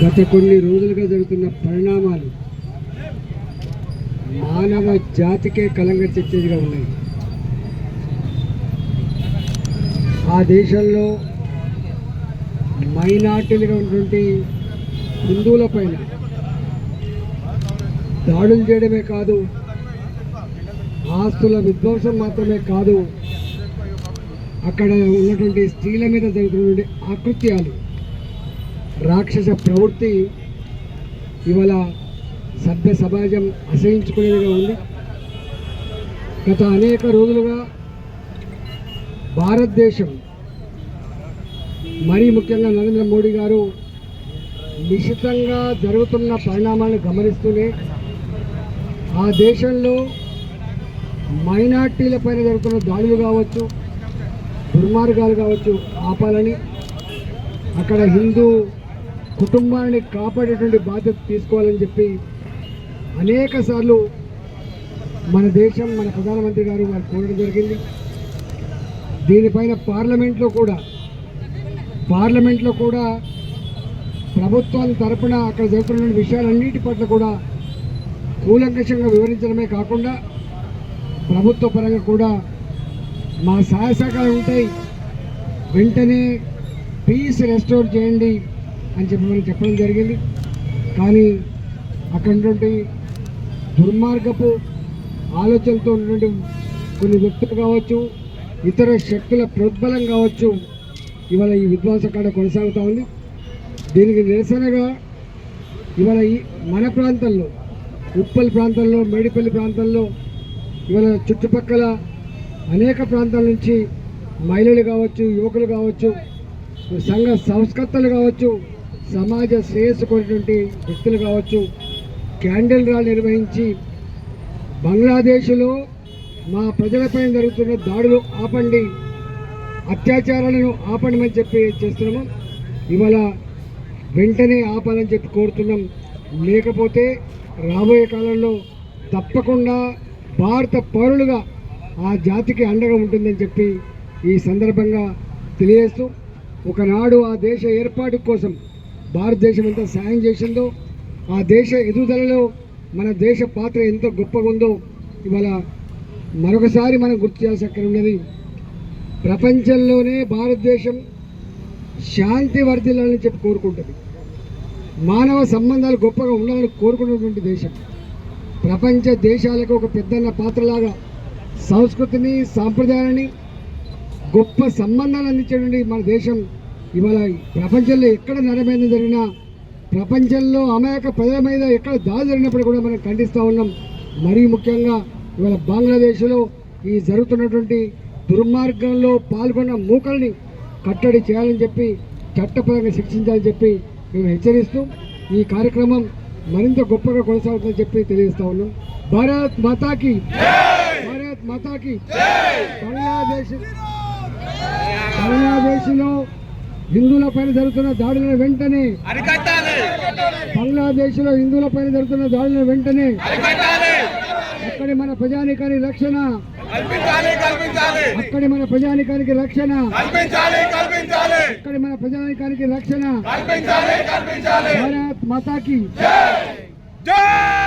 గత కొన్ని రోజులుగా జరుగుతున్న పరిణామాలు మానవ జాతికే కలంగ తెచ్చేదిగా ఉన్నాయి. ఆ దేశంలో మైనార్టీలుగా ఉన్నటువంటి హిందువుల పైన దాడులు చేయడమే కాదు ఆస్తుల విధ్వంసం మాత్రమే కాదు అక్కడ ఉన్నటువంటి స్త్రీల మీద జరుగుతున్నటువంటి ఆకృత్యాలు రాక్షస ప్రవృత్తి ఇవాళ సభ్య సమాజం అసహించుకునేదిగా ఉంది. గత అనేక రోజులుగా భారతదేశం మరీ ముఖ్యంగా నరేంద్ర మోడీ గారు నిశితంగా జరుగుతున్న పరిణామాలను గమనిస్తూనే ఆ దేశంలో మైనార్టీల పైన జరుగుతున్న దాడులు కావచ్చు దుర్మార్గాలు కావచ్చు ఆపాలని అక్కడ హిందూ కుటుంబాన్ని కాపాడేటువంటి బాధ్యత తీసుకోవాలని చెప్పి అనేక సార్లు మన దేశం మన ప్రధానమంత్రి గారు వారు కోరడం జరిగింది. దీనిపైన పార్లమెంట్లో కూడా పార్లమెంట్లో కూడా ప్రభుత్వం తరపున అక్కడ జరుగుతున్న విషయాలన్నిటి పట్ల కూడా కూలంకషంగా వివరించడమే కాకుండా ప్రభుత్వ పరంగా కూడా మా సహాయ సహకారాలు ఉంటాయి. వెంటనే పీస్ రెస్టోర్ చేయండి. అని చెప్పి మనం చెప్పడం జరిగింది. కానీ అక్కడ దుర్మార్గపు ఆలోచనలతో ఉన్నటువంటి కొన్ని వ్యక్తులు కావచ్చు ఇతర శక్తుల ప్రోద్బలం కావచ్చు ఇవాళ ఈ విధ్వంసకాండ కొనసాగుతూ ఉంది. దీనికి నిరసనగా ఇవాళ ఈ మన ప్రాంతంలో ఉప్పల్ ప్రాంతంలో మేడిపల్లి ప్రాంతంలో ఇవాళ చుట్టుపక్కల అనేక ప్రాంతాల నుంచి మహిళలు కావచ్చు యువకులు కావచ్చు సంఘ సంస్కర్తలు కావచ్చు సమాజ శ్రేయస్సు కొనేటువంటి వ్యక్తులు కావచ్చు. క్యాండిల్ రా నిర్వహించి బంగ్లాదేశ్లో మా ప్రజలపై జరుగుతున్న దాడులు ఆపండి అత్యాచారాలను ఆపండి చెప్పి చేస్తున్నాము. ఇవాళ వెంటనే ఆపాలని చెప్పి కోరుతున్నాం. లేకపోతే రాబోయే కాలంలో తప్పకుండా భారత పౌరులుగా ఆ జాతికి అండగా ఉంటుందని చెప్పి ఈ సందర్భంగా తెలియజేస్తూ ఒకనాడు ఆ దేశ ఏర్పాటు కోసం భారతదేశం ఎంత సాయం చేసిందో ఆ దేశ ఎదుగుదలలో మన దేశ పాత్ర ఎంత గొప్పగా ఉందో ఇవాళ మరొకసారి మనం గుర్తు చేయాల్సి అక్కడ ఉన్నది. ప్రపంచంలోనే భారతదేశం శాంతి వర్ధిల్లాలని చెప్పి కోరుకుంటుంది. మానవ సంబంధాలు గొప్పగా ఉండాలని కోరుకున్నటువంటి దేశం. ప్రపంచ దేశాలకు ఒక పెద్దన్న పాత్రలాగా సంస్కృతిని సాంప్రదాయాన్ని గొప్ప సంబంధాలు అందించేటువంటి మన దేశం ఇవాళ ప్రపంచంలో ఎక్కడ నరమైన జరిగినా ప్రపంచంలో అమాయక ప్రజల మీద ఎక్కడ దాడి జరిగినప్పుడు కూడా మనం ఖండిస్తూ ఉన్నాం. మరీ ముఖ్యంగా ఇవాళ బంగ్లాదేశ్లో ఈ జరుగుతున్నటువంటి దుర్మార్గంలో పాల్గొన్న మూకల్ని కట్టడి చేయాలని చెప్పి చట్టపరంగా శిక్షించాలని చెప్పి మేము హెచ్చరిస్తూ ఈ కార్యక్రమం మరింత గొప్పగా కొనసాగుతుందని చెప్పి తెలియజేస్తా ఉన్నాం. భారత్ మాతాకి భారత్ మాతాకి బంగ్లాదేశ్ బంగ్లాదేశ్లో హిందువుల పైన జరుగుతున్న దాడులను వెంటనే అరికట్టాలి. బంగ్లాదేశ్లో హిందువుల పైన జరుగుతున్న దాడులను వెంటనే అక్కడి మన ప్రజానికానికి రక్షణ. అక్కడి మన ప్రజానికానికి రక్షణ. అక్కడి మన ప్రజానికానికి రక్షణ. భారత్ మాతాకి. జై.